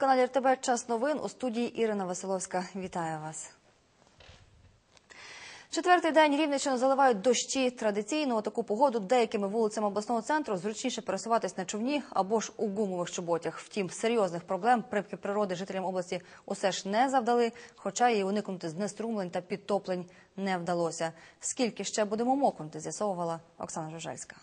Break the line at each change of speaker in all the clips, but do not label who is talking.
телеканалі РТБ час новин у студії Ірина Василовська. Вітаю вас. Четвертий день Рівненщину заливають дощі. Традиційно у таку погоду деякими вулицями обласного центру зручніше пересуватись на човні або ж у гумових чоботях. Втім, серйозних проблем припки природи жителям області усе ж не завдали, хоча і уникнути знеструмлень та підтоплень не вдалося. Скільки ще будемо мокнути, з'ясовувала Оксана Жужельська.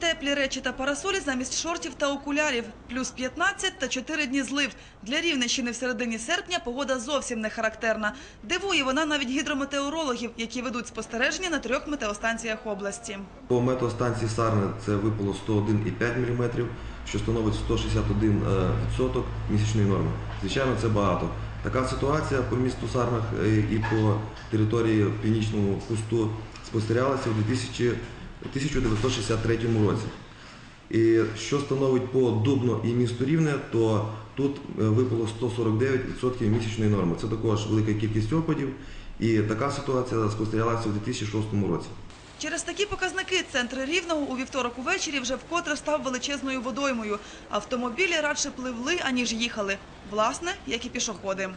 Теплі речі та парасолі замість шортів та окулярів. Плюс 15 та 4 дні злив. Для Рівненщини в середині серпня погода зовсім не характерна. Дивує вона навіть гідрометеорологів, які ведуть спостереження на трьох метеостанціях області.
По метеостанції Сарни це випало 101,5 мм, що становить 161% місячної норми. Звичайно, це багато. Така ситуація по місту Сарнах е, і по території північному кусту спостерігалася у 2000 1963 році. І що становить по Дубно і місту Рівне, то тут е, випало 149% місячної норми. Це також велика кількість опадів, і така ситуація спостерігалася у 2006 році.
Через такі показники центр Рівного у вівторок увечері вже вкотре став величезною водоймою. Автомобілі радше пливли, аніж їхали. Власне, як і пішоходи.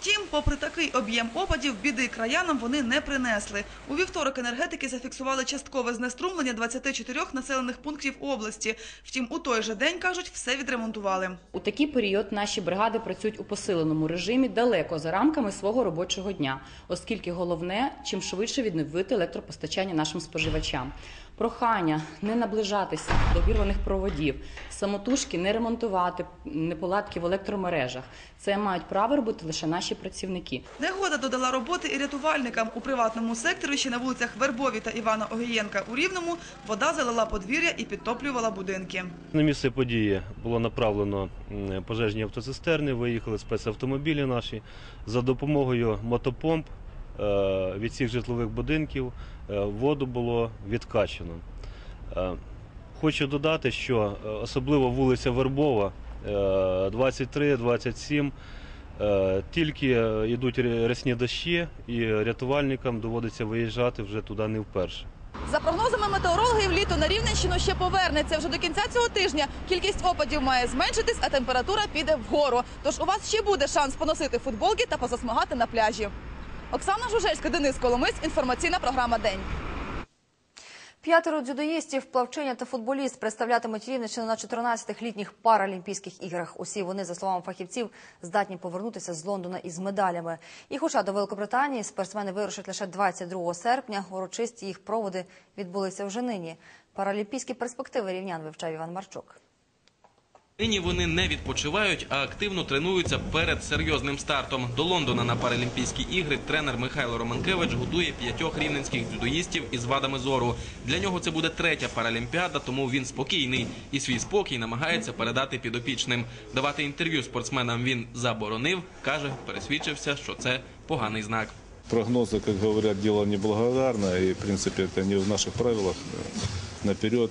Втім, попри такий об'єм опадів, біди краянам вони не принесли. У вівторок енергетики зафіксували часткове знеструмлення 24 населених пунктів області. Втім, у той же день, кажуть, все відремонтували.
У такий період наші бригади працюють у посиленому режимі далеко за рамками свого робочого дня, оскільки головне чим швидше відновити електропостачання нашим споживачам. Прохання не наближатися до обірваних проводів, самотужки не ремонтувати неполадки в електромережах. Це мають право робити лише наші працівники.
Негода додала роботи і рятувальникам. У приватному секторі ще на вулицях Вербові та Івана Огієнка у Рівному вода залила подвір'я і підтоплювала будинки.
На місце події було направлено пожежні автоцистерни, виїхали спецавтомобілі наші. За допомогою мотопомп від всіх житлових будинків е, воду було відкачано. Е, Хочу додати, що е, особливо вулиця Вербова, е, 23-27, е, тільки е, йдуть ря- рясні дощі, і рятувальникам доводиться виїжджати вже туди не вперше.
За прогнозами метеорологів, літо на Рівненщину ще повернеться. Вже до кінця цього тижня кількість опадів має зменшитись, а температура піде вгору. Тож у вас ще буде шанс поносити футболки та позасмагати на пляжі. Оксана Жужельська, Денис Коломис. Інформаційна програма День.
П'ятеро дзюдоїстів, плавчиня та футболіст представлятимуть Рівненщину на 14-х літніх паралімпійських іграх. Усі вони, за словами фахівців, здатні повернутися з Лондона із медалями. І хоча до Великобританії спортсмени вирушать лише 22 серпня, урочисті їх проводи відбулися вже нині. Паралімпійські перспективи рівнян вивчав Іван Марчук.
Нині вони не відпочивають, а активно тренуються перед серйозним стартом. До Лондона на Паралімпійські ігри тренер Михайло Романкевич готує п'ятьох рівненських дзюдоїстів із вадами зору. Для нього це буде третя паралімпіада, тому він спокійний і свій спокій намагається передати підопічним. Давати інтерв'ю спортсменам він заборонив. каже, пересвідчився, що це поганий знак.
Прогнозы, как говорят, дело неблагодарное, и, в принципе, это не в наших правилах э, наперед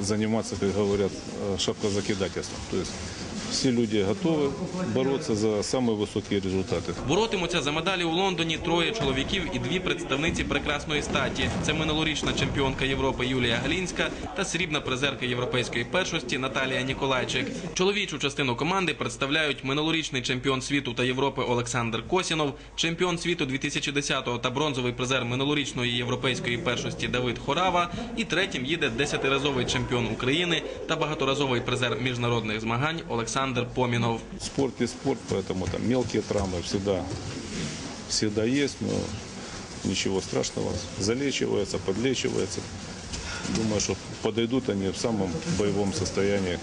заниматься, как говорят, э, шапкозакидательством. То есть все люди готовы бороться за самые высокие результаты.
Боротимуться за медалі у Лондоні троє чоловіків і дві представниці прекрасної статі. Це минулорічна чемпіонка Європи Юлія Галінська та ссрібна призерка європейської першості Наталія Ніколайчик. Чоловічу частину команди представляють минулорічний чемпіон світу та Європи Олександр Косінов, чемпіон світу 2010-го та бронзовий призер минулорічної європейської першості Давид Хорава. І третім їде десятиразовий чемпіон України та багаторазовий призер міжнародних змагань Олександр Помінов.
Спорт и спорт, поэтому там мелкие травмы всегда, всегда есть, но ничего страшного. Залечивается, подлечивается. Думаю, что подойдут они в самом боевом состоянии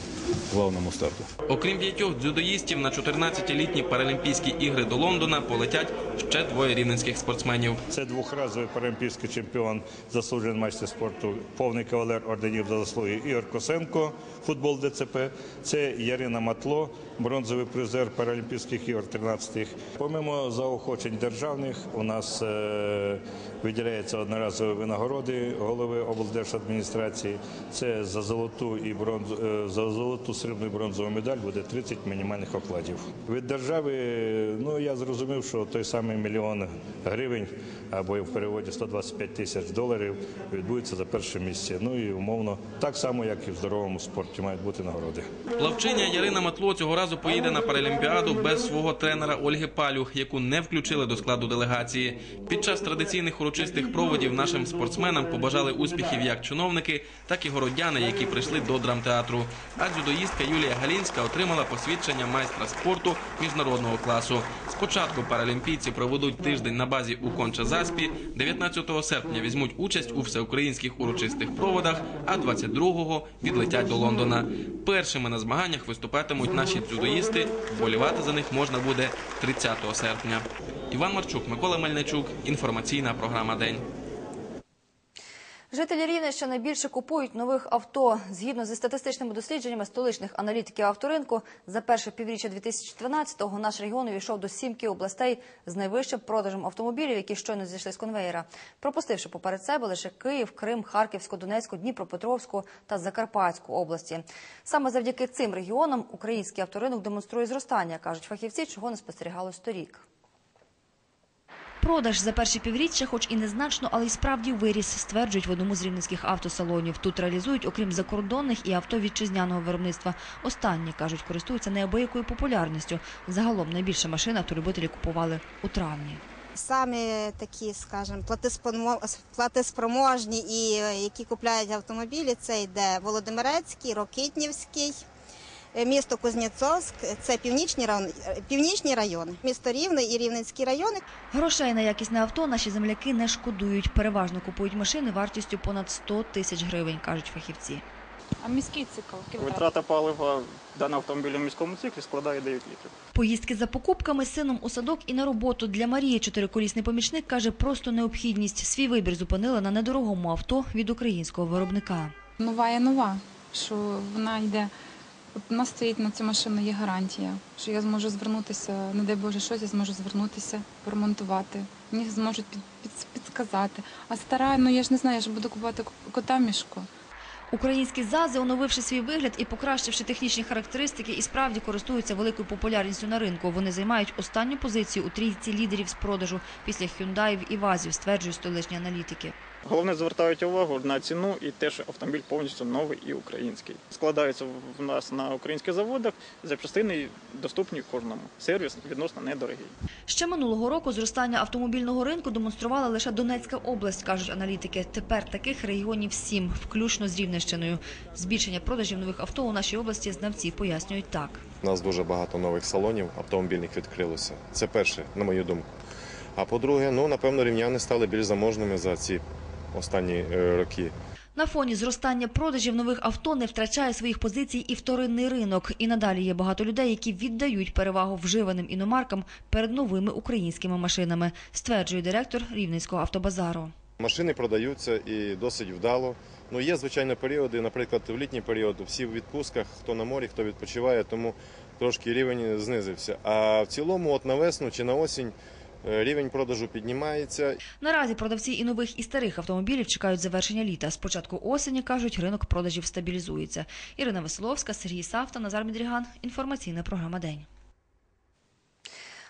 главному старту.
Окрім п'ятьох дзюдоїстів, на 14-літні Паралімпійські ігри до Лондона полетять ще двоє рівненських спортсменів.
Це двохразовий паралімпійський чемпіон, заслужений майстер спорту, повний кавалер орденів за заслуги Ігор Косенко, футбол ДЦП. Це Ярина Матло, бронзовий призер Паралімпійських ігор 13-х. Помимо заохочень державних, у нас е, виділяються одноразові винагороди голови облдержадміністрації. Це за золоту і бронзу е, за золоту золоту, срібну і бронзову медаль буде 30 мінімальних окладів. Від держави, ну я зрозумів, що той самий мільйон гривень або в переводі 125 тисяч доларів відбудеться за перше місце. Ну і умовно так само, як і в здоровому спорті, мають бути нагороди.
Плавчиня Ярина Матло цього разу поїде на Паралімпіаду без свого тренера Ольги Палюх, яку не включили до складу делегації. Під час традиційних урочистих проводів нашим спортсменам побажали успіхів як чиновники, так і городяни, які прийшли до драмтеатру. А дзюдоїстка Юлія Галінська отримала посвідчення майстра спорту міжнародного класу. Спочатку паралімпійці проведуть тиждень на базі у Конча-Заспі, 19 серпня візьмуть участь у всеукраїнських урочистих проводах, а 22-го відлетять до Лондона. Першими на змаганнях виступатимуть наші дзюдоїсти. Болівати за них можна буде 30 серпня. Іван Марчук, Микола Мельничук. Інформаційна програма День.
Жителі Рівненщини більше купують нових авто. Згідно зі статистичними дослідженнями столичних аналітиків авторинку, за перше півріччя 2012-го наш регіон увійшов до сімки областей з найвищим продажем автомобілів, які щойно зійшли з конвеєра, пропустивши поперед себе лише Київ, Крим, Харківську, Донецьку, Дніпропетровську та Закарпатську області. Саме завдяки цим регіонам український авторинок демонструє зростання, кажуть фахівці, чого не спостерігалось торік. Продаж за перші півріччя, хоч і незначно, але й справді виріс, стверджують в одному з рівненських автосалонів. Тут реалізують, окрім закордонних, і авто вітчизняного виробництва. Останні, кажуть, користуються неабиякою популярністю. Загалом найбільше машин автолюбителі купували у травні.
Самі такі, скажімо, платиспроможні і е, які купляють автомобілі, це йде Володимирецький, Рокитнівський, місто Кузнєцовськ, це північні райони, північні райони, місто Рівне і Рівненські райони.
Грошей на якісне авто наші земляки не шкодують. Переважно купують машини вартістю понад 100 тисяч гривень, кажуть фахівці.
А міський цикл?
Витрата палива даного автомобіля в міському циклі складає 9 літрів.
Поїздки за покупками з сином у садок і на роботу для Марії чотириколісний помічник каже, просто необхідність. Свій вибір зупинила на недорогому авто від українського виробника.
Нова є нова, що вона йде. От у нас стоїть на цю машину є гарантія, що я зможу звернутися, не дай Боже, щось я зможу звернутися, поремонтувати. Мені зможуть під, під, підсказати. А стара, ну я ж не знаю, я ж буду купувати кота мішку.
Українські ЗАЗи, оновивши свій вигляд і покращивши технічні характеристики, і справді користуються великою популярністю на ринку. Вони займають останню позицію у трійці лідерів з продажу після Hyundai і ВАЗів, стверджують столичні аналітики.
Головне звертають увагу на ціну і те, що автомобіль повністю новий і український. Складаються в нас на українських заводах, запчастини доступні кожному. Сервіс відносно недорогий.
Ще минулого року зростання автомобільного ринку демонструвала лише Донецька область, кажуть аналітики. Тепер таких регіонів сім, включно з Рівненщиною. Збільшення продажів нових авто у нашій області знавці пояснюють так.
У нас дуже багато нових салонів автомобільних відкрилося. Це перше, на мою думку. А по-друге, ну напевно, рівняни стали більш заможними за ці останні е, роки.
На фоні зростання продажів нових авто не втрачає своїх позицій і вторинний ринок. І надалі є багато людей, які віддають перевагу вживаним іномаркам перед новими українськими машинами, стверджує директор Рівненського автобазару.
Машини продаються і досить вдало. Ну є звичайно періоди, наприклад, в літній період всі в відпустках, хто на морі, хто відпочиває, тому трошки рівень знизився. А в цілому, от на весну чи на осінь, рівень продажу піднімається.
Наразі продавці і нових, і старих автомобілів чекають завершення літа. З початку осені, кажуть, ринок продажів стабілізується. Ірина Веселовська, Сергій Савта, Назар Мідріган. Інформаційна програма «День».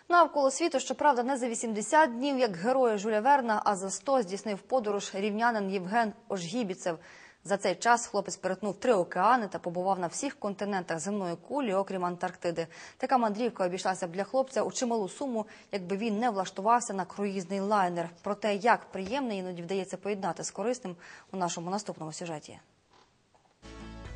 Навколо світу, щоправда, не за 80 днів, як герої Жуля Верна, а за 100 здійснив подорож рівнянин Євген Ожгібіцев. За цей час хлопець перетнув три океани та побував на всіх континентах земної кулі, окрім Антарктиди. Така мандрівка обійшлася б для хлопця у чималу суму, якби він не влаштувався на круїзний лайнер. Про те, як приємно іноді вдається поєднати з корисним у нашому наступному сюжеті.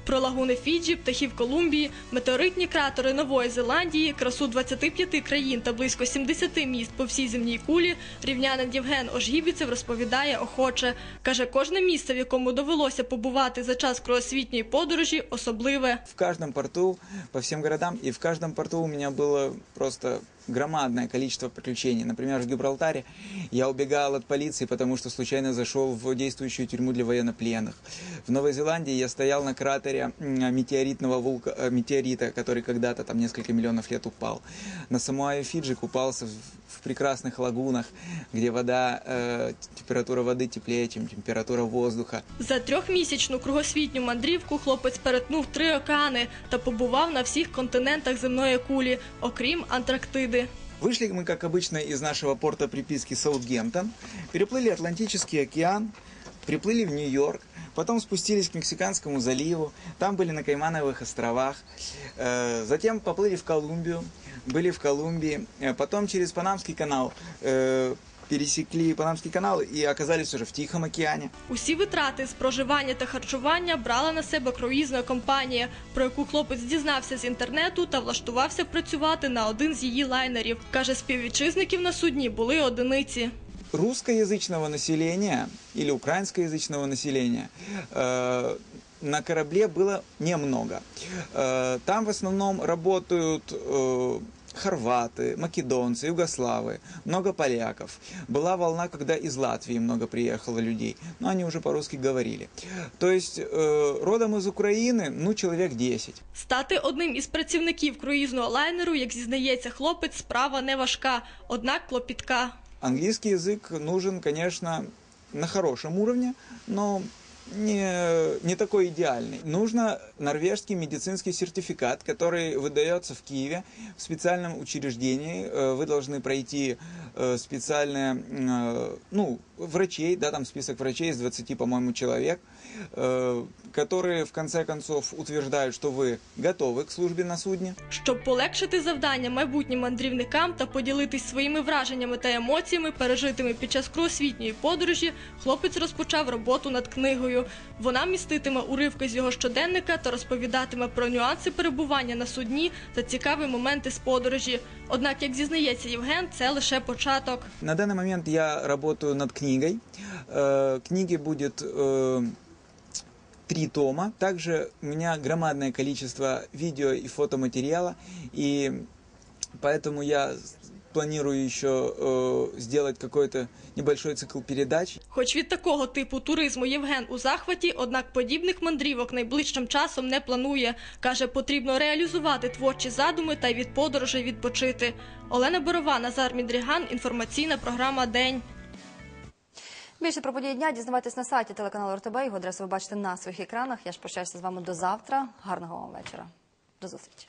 Про лагуни Фіджі, птахів Колумбії, метеоритні кратери Нової Зеландії, красу 25 країн та близько 70 міст по всій земній кулі рівнянин Євген Ожгібіцев розповідає охоче. Каже, кожне місце, в якому довелося побувати за час кругосвітньої подорожі, особливе.
В каждом порту, по всем городам, и в каждом порту у меня было просто громадное количество приключений. Например, в Гибралтаре я убегал от полиции, потому что случайно зашел в действующую тюрьму для военнопленных. В Новой Зеландии я стоял на кратере м, метеоритного вулка... э, метеорита, который когда-то там несколько миллионов лет упал. На Самуае Фиджи купался в, в прекрасных лагунах, где вода, э, температура воды теплее, чем температура воздуха.
За трьохмісячну кругосвітню мандрівку хлопець перетнув три океани та побував на всіх континентах земної кулі, окрім Антарктиди.
Вышли мы, как обычно, из нашего порта приписки Саутгемптон, переплыли Атлантический океан, приплыли в Нью-Йорк, потом спустились к Мексиканскому заливу, там были на Каймановых островах, э, затем поплыли в Колумбию, были в Колумбии, э, потом через Панамский канал э, пересекли Панамский канал и оказались уже в Тихом океане.
Усі витрати з проживання та харчування брала на себе круїзна компанія, про яку хлопець дізнався з інтернету та влаштувався працювати на один з її лайнерів. Каже, співвітчизників на судні були одиниці.
русскоязычного населения или украинскоязычного населения э, на корабле было немного. Э, там в основном работают э, хорваты, македонцы, югославы, много поляков. Была волна, когда из Латвии много приехало людей, но они уже по-русски говорили. То есть э, родом из Украины, ну, человек 10.
Стати одним із працівників круїзного лайнеру, як зізнається хлопець, справа не важка, однак клопітка.
Английский язык нужен, конечно, на хорошем уровне, но не, не такой идеальный. Нужно норвежский медицинский сертификат, который выдается в Киеве в специальном учреждении. Э, Вы должны пройти э, специальные, э, ну, врачей, да, там список врачей из 20, по-моему, человек, которые в конце концов утверждают, что вы готовы к службе на судне.
Щоб полегшити завдання майбутнім мандрівникам та поділитись своїми враженнями та емоціями, пережитими під час кругосвітньої подорожі, хлопець розпочав роботу над книгою. Вона міститиме уривки з його щоденника та розповідатиме про нюанси перебування на судні та цікаві моменти з подорожі. Однак, як зізнається Євген, це лише початок.
На данный момент я работаю над книгой. Э, Книги будет э, три тома. Также у меня громадное количество видео и фотоматериала, и поэтому я планирую еще э, сделать какой-то небольшой цикл передач.
Хоч від такого типу туризму Євген у захваті, однак подібних мандрівок найближчим часом не планує. Каже, потрібно реалізувати творчі задуми та й від подорожей відпочити. Олена Борова, Назар Мідріган, інформаційна програма День.
Більше про події дня дізнавайтесь на сайті телеканалу РТБ. Його адресу ви бачите на своїх екранах. Я ж прощаюся з вами до завтра. Гарного вам вечора. До зустрічі.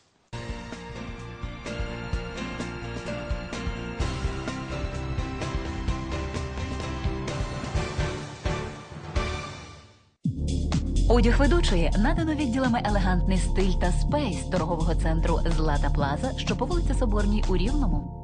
Одяг ведучої надано відділами елегантний стиль та спейс торгового центру Злата Плаза, що по вулиці Соборній у Рівному.